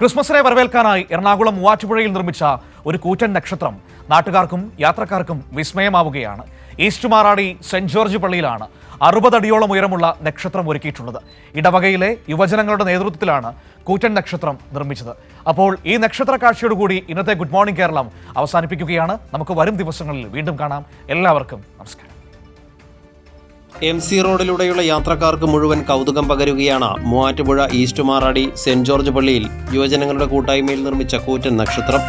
ക്രിസ്മസിനെ വരവേൽക്കാനായി എറണാകുളം മൂവാറ്റുപുഴയിൽ നിർമ്മിച്ച ഒരു കൂറ്റൻ നക്ഷത്രം നാട്ടുകാർക്കും യാത്രക്കാർക്കും വിസ്മയമാവുകയാണ്. ഈസ്റ്റ് മാറാടി സെന്റ് ജോർജ് പള്ളിയിലാണ് അറുപതടിയോളം ഉയരമുള്ള നക്ഷത്രം ഒരുക്കിയിട്ടുള്ളത്. ഇടവകയിലെ യുവജനങ്ങളുടെ നേതൃത്വത്തിലാണ് കൂറ്റൻ നക്ഷത്രം നിർമ്മിച്ചത്. അപ്പോൾ ഈ നക്ഷത്ര കാഴ്ചയോടുകൂടി ഇന്നത്തെ ഗുഡ് മോർണിംഗ് കേരളം അവസാനിപ്പിക്കുകയാണ്. നമുക്ക് വരും ദിവസങ്ങളിൽ വീണ്ടും കാണാം. എല്ലാവർക്കും നമസ്കാരം. എം സി റോഡിലൂടെയുള്ള യാത്രക്കാർക്ക് മുഴുവൻ കൗതുകം പകരുകയാണ്. Muvattupuzha East Maradi Saint George പള്ളിയിൽ യുവജനങ്ങളുടെ കൂട്ടായ്മയിൽ നിർമ്മിച്ച കൂറ്റൻ നക്ഷത്രം.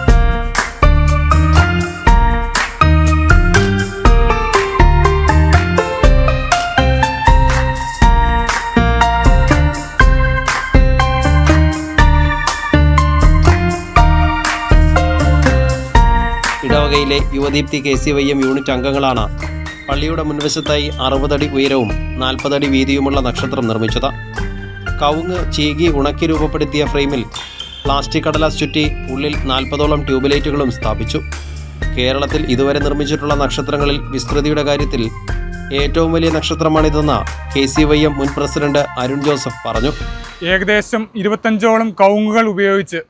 ഇടവകയിലെ Yuvadeepthi K C Y M unit അംഗങ്ങളാണ് പള്ളിയുടെ മുൻവശത്തായി അറുപതടി ഉയരവും നാൽപ്പതടി വീതിയുമുള്ള നക്ഷത്രം നിർമ്മിച്ചത്. കവുങ്ങ് ചീകി ഉണക്കി രൂപപ്പെടുത്തിയ ഫ്രെയിമിൽ പ്ലാസ്റ്റിക് കടലാസ് ചുറ്റി ഉള്ളിൽ നാൽപ്പതോളം ട്യൂബ്ലൈറ്റുകളും സ്ഥാപിച്ചു. കേരളത്തിൽ ഇതുവരെ നിർമ്മിച്ചിട്ടുള്ള നക്ഷത്രങ്ങളിൽ വിസ്തൃതിയുടെ കാര്യത്തിൽ ഏറ്റവും വലിയ നക്ഷത്രമാണിതെന്ന് കെ സി വൈ എം മുൻ പ്രസിഡന്റ് അരുൺ ജോസഫ് പറഞ്ഞു. ഏകദേശം ഇരുപത്തഞ്ചോളം കൗങ്ങുകൾ ഉപയോഗിച്ച്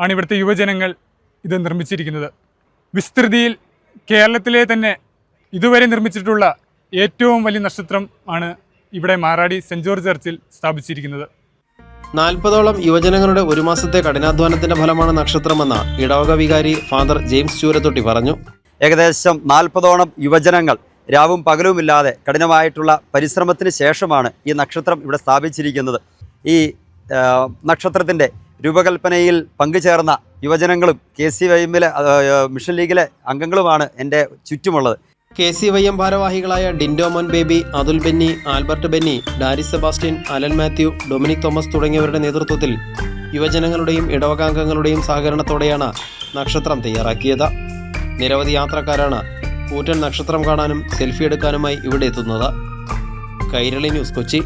ആണ് ഇവിടുത്തെ യുവജനങ്ങൾ ഇത് നിർമ്മിച്ചിരിക്കുന്നത്. വിസ്തൃതിയിൽ കേരളത്തിലെ തന്നെ ഇതുവരെ നിർമ്മിച്ചിട്ടുള്ള ഏറ്റവും വലിയ നക്ഷത്രം ആണ് ഇവിടെ മാറാടി സെന്റ് ജോർജ് ചർച്ചിൽ സ്ഥാപിച്ചിരിക്കുന്നത്. നാൽപ്പതോളം യുവജനങ്ങളുടെ ഒരു മാസത്തെ കഠിനാധ്വാനത്തിന്റെ ഫലമാണ് നക്ഷത്രമെന്ന് ഇടവക വികാരി ഫാദർ ജെയിംസ് ചൂരത്തൊട്ടി പറഞ്ഞു. ഏകദേശം നാൽപ്പതോളം യുവജനങ്ങൾ രാവും പകലുമില്ലാതെ കഠിനമായിട്ടുള്ള പരിശ്രമത്തിന് ശേഷമാണ് ഈ നക്ഷത്രം ഇവിടെ സ്ഥാപിച്ചിരിക്കുന്നത്. ഈ നക്ഷത്രത്തിന്റെ രൂപകൽപ്പനയിൽ പങ്കുചേർന്ന യുവജനങ്ങളും കെ സി വൈമിലെ മിഷൻ ലീഗിലെ അംഗങ്ങളുമാണ് എന്റെ ചുറ്റുമുള്ളത്. കെ സി വൈ എം ഭാരവാഹികളായ Dindoman Baby Athul Benny Albert Benny Dari Sebastian Alan Mathew Dominic Thomas തുടങ്ങിയവരുടെ നേതൃത്വത്തിൽ യുവജനങ്ങളുടെയും ഇടവകാംഗങ്ങളുടെയും സഹകരണത്തോടെയാണ് നക്ഷത്രം തയ്യാറാക്കിയത്. നിരവധി യാത്രക്കാരാണ് കൂറ്റൻ നക്ഷത്രം കാണാനും സെൽഫി എടുക്കാനുമായി ഇവിടെ എത്തുന്നത്. കൈരളി ന്യൂസ് കൊച്ചി.